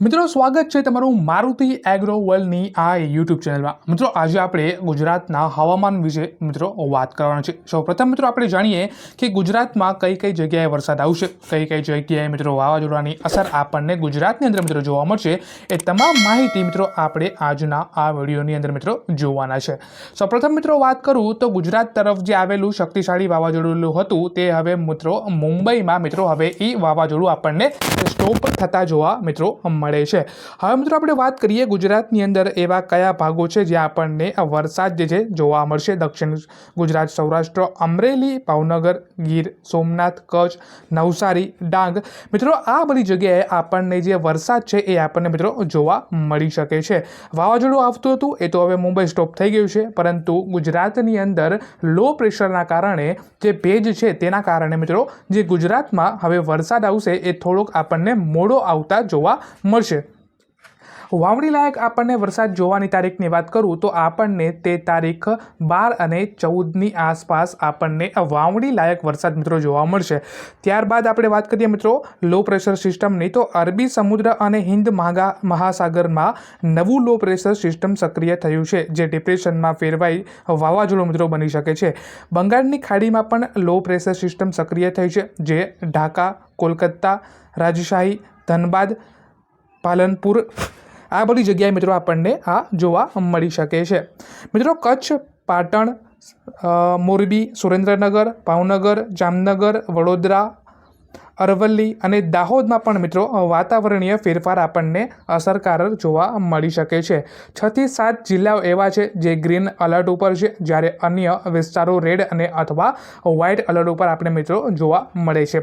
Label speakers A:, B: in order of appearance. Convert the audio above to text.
A: મિત્રો, સ્વાગત છે તમારું મારુતિ એગ્રો વર્લ્ડની આ યુટ્યુબ ચેનલમાં મિત્રો, આજે આપણે ગુજરાતના હવામાન વિશે, મિત્રો, વાત કરવાના છે. સૌપ્રથમ મિત્રો, આપણે જાણીએ કે ગુજરાતમાં કઈ કઈ જગ્યાએ વરસાદ આવશે, કઈ કઈ જગ્યાએ, મિત્રો, વાવાઝોડાની અસર આપણને ગુજરાતની અંદર, મિત્રો, જોવા મળશે. એ તમામ માહિતી, મિત્રો, આપણે આજના આ વિડીયોની અંદર, મિત્રો, જોવાના છે. સૌપ્રથમ મિત્રો, વાત કરું તો ગુજરાત તરફ જે આવેલું શક્તિશાળી વાવાઝોડું હતું, તે હવે, મિત્રો, મુંબઈમાં, મિત્રો, હવે એ વાવાઝોડું આપણને સ્ટોપ થતા જોવા, મિત્રો, મળે છે. હવે મિત્રો આપણે વાત કરીએ ગુજરાતની અંદર એવા કયા ભાગો છે જ્યાં આપણને વરસાદ જે છે જોવા મળશે. દક્ષિણ ગુજરાત, સૌરાષ્ટ્ર, અમરેલી, ભાવનગર, ગીર, સોમનાથ, કચ્છ, નવસારી, ડાંગ. મિત્રો, આ બધી જગ્યાએ આપણને જે વરસાદ છે એ આપણને મિત્રો જોવા મળી શકે છે. વાવાઝોડું આવતું હતું, એ તો હવે મુંબઈ સ્ટોપ થઈ ગયું છે. પરંતુ ગુજરાતની અંદર લો પ્રેશરના કારણે જે ભેજ છે તેના કારણે મિત્રો જે ગુજરાતમાં હવે વરસાદ આવશે એ થોડોક આપણને મોડો આવતા જોવા મળશે વાવણી લાયક આપણને વરસાદ જોવાની તારીખની વાત કરું તો આપણને તે તારીખ બાર અને ચૌદની આસપાસ આપણને વાવણી લાયક વરસાદ મિત્રો જોવા મળશે. ત્યારબાદ આપણે વાત કરીએ મિત્રો લો પ્રેશર સિસ્ટમની તો અરબી સમુદ્ર અને હિન્દ મહાગા મહાસાગરમાં નવું લો પ્રેશર સિસ્ટમ સક્રિય થયું છે, જે ડિપ્રેશનમાં ફેરવાઈ વાવાઝોડું મિત્રો બની શકે છે. બંગાળની ખાડીમાં પણ લો પ્રેશર સિસ્ટમ સક્રિય થઈ છે, જે ઢાકા, કોલકાતા, રાજશાહી, ધનબાદ પાલનપુર. આ બધી જગ્યાએ મિત્રો આપણને આ જોવા મળી શકે છે. મિત્રો કચ્છ, પાટણ મોરબી, સુરેન્દ્રનગર, ભાવનગર, જામનગર, વડોદરા, અરવલ્લી અને દાહોદમાં પણ મિત્રો વાતાવરણીય ફેરફાર આપણને અસરકારક જોવા મળી શકે છે. છથી સાત જિલ્લાઓ એવા છે જે ગ્રીન અલર્ટ ઉપર છે, જ્યારે અન્ય વિસ્તારો રેડ અને અથવા વ્હાઇટ અલર્ટ ઉપર આપણે મિત્રો જોવા મળે છે.